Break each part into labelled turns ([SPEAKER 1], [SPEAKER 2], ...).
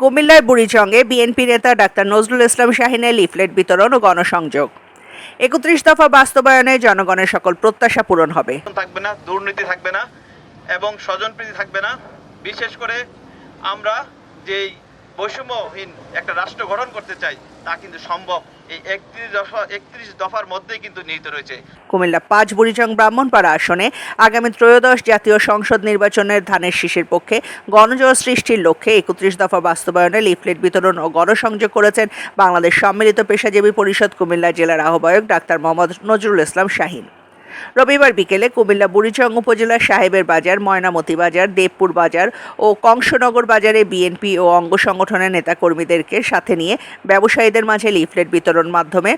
[SPEAKER 1] কুমিল্লার বুড়িচংয়ে বিএনপি নেতা ডাক্তার নজরুল ইসলাম শাহিনের লিফলেট বিতরণ ও গণসংযোগ একত্রিশ দফা বাস্তবায়নে জনগণের সকল প্রত্যাশা পূরণ হবে
[SPEAKER 2] থাকবে না দুর্নীতি থাকবে না এবং স্বজনপ্রীতি থাকবে না বিশেষ করে আমরা যেই বৈষম্যহীন একটা রাষ্ট্র গঠন করতে চাই তা কিন্তু সম্ভব একত্রিশ দফা একত্রিশ দফার মধ্যেই কিন্তু নিহিত রয়েছে
[SPEAKER 1] কুমিল্লা পাঁচ বুড়িচং ব্রাহ্মণপাড়া আসনে আগামী ত্রয়োদশ জাতীয় সংসদ নির্বাচনের ধানের শীষের পক্ষে গণজোয়ার সৃষ্টির লক্ষ্যে একত্রিশ দফা বাস্তবায়নে লিফলেট বিতরণ ও গণসংযোগ করেছেন বাংলাদেশ সম্মিলিত পেশাজীবী পরিষদ কুমিল্লা জেলার আহ্বায়ক ডাক্তার মোহাম্মদ নজরুল ইসলাম শাহীন রবিবার বিকেলে কুমিল্লা বুড়িচং উপজেলার সাহেবের বাজার ময়নামতি বাজার দেবপুর বাজার ও কংসনগর বাজারে বিএনপি ও অঙ্গ সংগঠনের নেতাকর্মীদেরকে সাথে নিয়ে ব্যবসায়ীদের মাঝে লিফলেট বিতরণ মাধ্যমে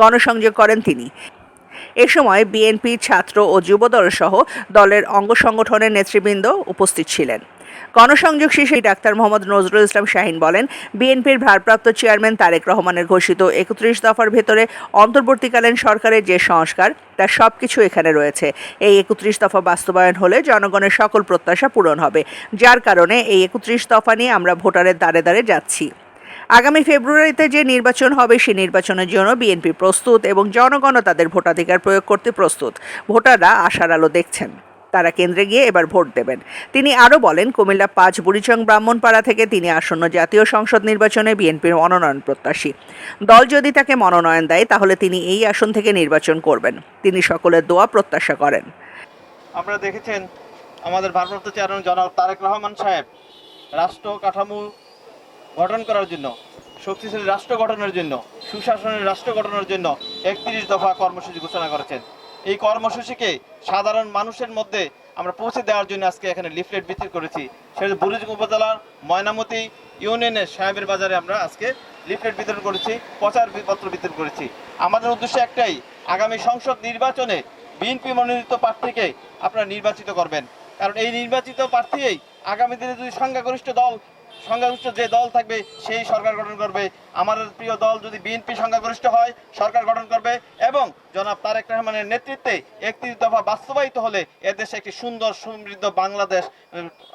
[SPEAKER 1] গণসংযোগ করেন তিনি এ সময় বিএনপি ছাত্র ও যুবদল সহ দলের অঙ্গ সংগঠনের নেতৃবৃন্দ উপস্থিত ছিলেন গণসংযোগ শেষে ডাক্তার মোহাম্মদ নজরুল ইসলাম শাহিন বলেন বিএনপির ভারপ্রাপ্ত চেয়ারম্যান তারেক রহমানের ঘোষিত একত্রিশ দফার ভেতরে অন্তর্বর্তীকালীন সরকারের যে সংস্কার তার সব কিছু এখানে রয়েছে এই একত্রিশ দফা বাস্তবায়ন হলে জনগণের সকল প্রত্যাশা পূরণ হবে যার কারণে এই একত্রিশ দফা নিয়ে আমরা ভোটারের দ্বারে দ্বারে যাচ্ছি আগামী ফেব্রুয়ারিতে যে নির্বাচন হবে সেই নির্বাচনের জন্য বিএনপি প্রস্তুত এবং জনগণও তাদের ভোটাধিকার প্রয়োগ করতে প্রস্তুত ভোটাররা আশার আলো দেখছেন তারা কেন্দ্রে গিয়ে এবার ভোট দেবেন তিনি আরও বলেন কুমিল্লা পাঁচ বুড়িচং ব্রাহ্মণপাড়া থেকে তিনি আসন্ন জাতীয় সংসদ নির্বাচনে বিএনপির মনোনয়ন প্রত্যাশী দল যদি তাকে মনোনয়ন দেয় তাহলে তিনি এই আসন থেকে নির্বাচন করবেন তিনি সকলের দোয়া প্রত্যাশা করেন
[SPEAKER 2] আপনারা দেখেছেন আমাদের ভারপ্রাপ্ত চেয়ারম্যান জনাব তারেক রহমান সাহেব রাষ্ট্র কাঠামো গঠন করার জন্য শক্তিশালী রাষ্ট্র গঠনের জন্য সুশাসনের রাষ্ট্র গঠনের জন্য একত্রিশ দফা কর্মসূচি ঘোষণা করেছেন এই কর্মসূচিকে সাধারণ মানুষের মধ্যে আমরা পৌঁছে দেওয়ার জন্য আজকে এখানে লিফলেট বিতরণ করেছি সেটা বুরুজ উপজেলার ময়নামতি ইউনিয়নের সাহেবের বাজারে আমরা আজকে লিফলেট বিতরণ করেছি প্রচার পত্র বিতরণ করেছি আমাদের উদ্দেশ্য একটাই আগামী সংসদ নির্বাচনে বিএনপি মনোনীত প্রার্থীকে আপনারা নির্বাচিত করবেন কারণ এই নির্বাচিত প্রার্থীই আগামী দিনে যদি সংখ্যাগরিষ্ঠ দল সংখ্যাগরিষ্ঠ যে দল থাকবে সেই সরকার গঠন করবে আমার প্রিয় দল যদি বিএনপি সংখ্যাগরিষ্ঠ হয় সরকার গঠন করবে এবং জনাব তারেক রহমানের নেতৃত্বে একত্রিশ দফা বাস্তবায়িত হলে এদেশে একটি সুন্দর সমৃদ্ধ বাংলাদেশ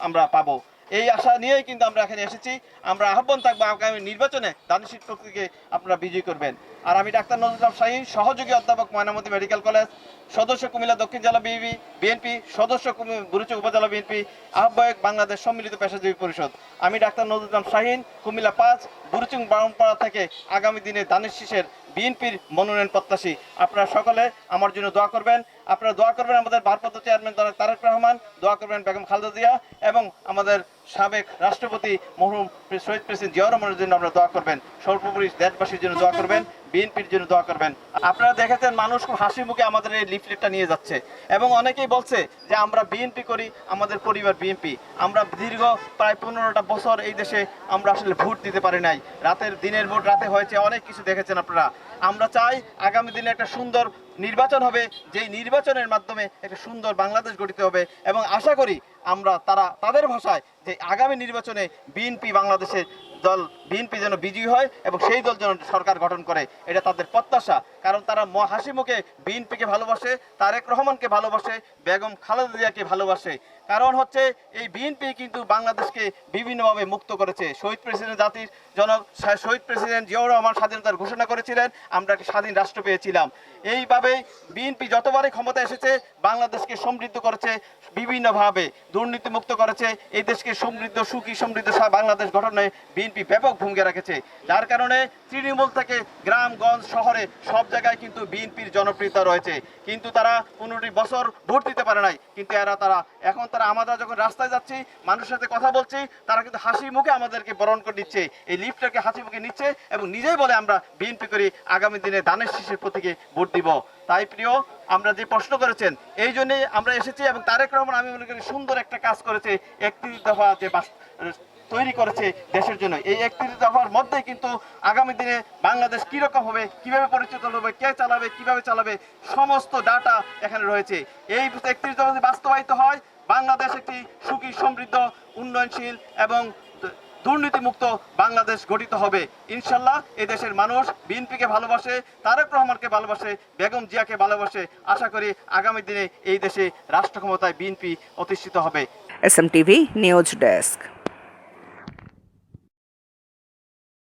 [SPEAKER 2] আমরা পাবো এই আশা নিয়েই কিন্তু আমরা এখানে এসেছি আমরা আহ্বান থাকবো আগামী নির্বাচনে দানি শিক্ষককে আপনারা বিজয়ী করবেন আর আমি ডাক্তার নজরুল শাহীন সহযোগী অধ্যাপক ময়নামতি মেডিকেল কলেজ সদস্য কুমিল্লা দক্ষিণ জেলা বিএনপি বিএনপি সদস্য বুরুচক উপজেলা বিএনপি আহ্বায়ক বাংলাদেশ সম্মিলিত পেশাজীবী পরিষদ আমি ডাক্তার নজরুল শাহীন কুমিল্লা পাঁচ বুরুচুং বারমপাড়া থেকে আগামী দিনে দানিশ শিশের বিএনপির মনোনয়ন প্রত্যাশী আপনারা সকলে আমার জন্য দোয়া করবেন আপনারা দোয়া করবেন আমাদের ভারপ্রাপ্ত চেয়ারম্যান জনাব তারেক রহমান দোয়া করবেন বেগম খালদা জিয়া এবং আমাদের সাবেক রাষ্ট্রপতি মহরুম শহীদ প্রেসিডেন্ট জিয়া রহমানের জন্য আমরা দোয়া করবেন সর্বোপরি দেশবাসীর জন্য দোয়া করবেন বিএনপির জন্য দোয়া করবেন আপনারা দেখেছেন মানুষ খুব হাসি মুখে আমাদের এই লিফলেটটা নিয়ে যাচ্ছে এবং অনেকেই বলছে যে আমরা বিএনপি করি আমাদের পরিবার বিএনপি আমরা দীর্ঘ প্রায় পনেরোটা বছর এই দেশে আমরা আসলে ভোট দিতে পারি নাই রাতের দিনের ভোট রাতে হয়েছে অনেক কিছু দেখেছেন আপনারা আমরা চাই আগামী দিনে একটা সুন্দর নির্বাচন হবে যেই নির্বাচনের মাধ্যমে একটা সুন্দর বাংলাদেশ গঠিত হবে এবং আশা করি আমরা তারা তাদের ভাষায় যে আগামী নির্বাচনে বিএনপি বাংলাদেশের দল বিএনপি যেন বিজয়ী হয় এবং সেই দল যেন সরকার গঠন করে এটা তাদের প্রত্যাশা কারণ তারা হাসি মুখে বিএনপিকে ভালোবাসে তারেক রহমানকে ভালোবাসে বেগম খালেদা জিয়াকে ভালোবাসে কারণ হচ্ছে এই বিএনপি কিন্তু বাংলাদেশকে বিভিন্নভাবে মুক্ত করেছে শহীদ প্রেসিডেন্ট জাতির জনক শহীদ প্রেসিডেন্ট জিয়াউর রহমান স্বাধীনতার ঘোষণা করেছিলেন আমরা একটি স্বাধীন রাষ্ট্র পেয়েছিলাম এইভাবে বিএনপি যতবারই ক্ষমতা এসেছে বাংলাদেশকে সমৃদ্ধ করেছে বিভিন্নভাবে দুর্নীতিমুক্ত করেছে এই দেশকে সমৃদ্ধ সুখী সমৃদ্ধ বাংলাদেশ গঠনে বিএনপি ব্যাপক ভূমিকা রেখেছে যার কারণে তৃণমূল থেকে গ্রামগঞ্জ শহরে সব জায়গায় কিন্তু বিএনপির জনপ্রিয়তা রয়েছে কিন্তু তারা পনেরোটি বছর ভোট দিতে পারে নাই কিন্তু এরা তারা এখন তারা আমরা যখন রাস্তায় যাচ্ছি মানুষের সাথে কথা বলছি তারা কিন্তু হাসি মুখে আমাদেরকে বরণ করে নিচ্ছে এই লিফটাকে হাসি মুখে নিচ্ছে এবং নিজেই বলে আমরা বিএনপি করি আগামী দিনে দানের শিশুর প্রতীকে ভোট দিব তাই প্রিয় আমরা যে প্রশ্ন করেছেন এই জন্যই আমরা এসেছি এবং তারেক রহমান আমি মনে করি সুন্দর একটা কাজ করেছে একত্রিশ দফা যে তৈরি করেছে দেশের জন্য এই একত্রিশ দফার মধ্যে কিন্তু আগামী দিনে বাংলাদেশ কীরকম হবে কিভাবে পরিচিত হবে কে চালাবে কিভাবে চালাবে সমস্ত ডাটা এখানে রয়েছে এই একত্রিশ দফা যদি বাস্তবায়িত হয় বাংলাদেশ একটি সুখী সমৃদ্ধ উন্নয়নশীল এবং দুর্নীতিমুক্ত বাংলাদেশ গঠিত হবে ইনশাল্লাহ এ দেশের মানুষ বিএনপিকে ভালোবাসে তারেক রহমানকে ভালোবাসে বেগম জিয়াকে ভালোবাসে আশা করি আগামী দিনে এই দেশে রাষ্ট্র ক্ষমতায় বিএনপি প্রতিষ্ঠিত হবে
[SPEAKER 1] S M TV news desk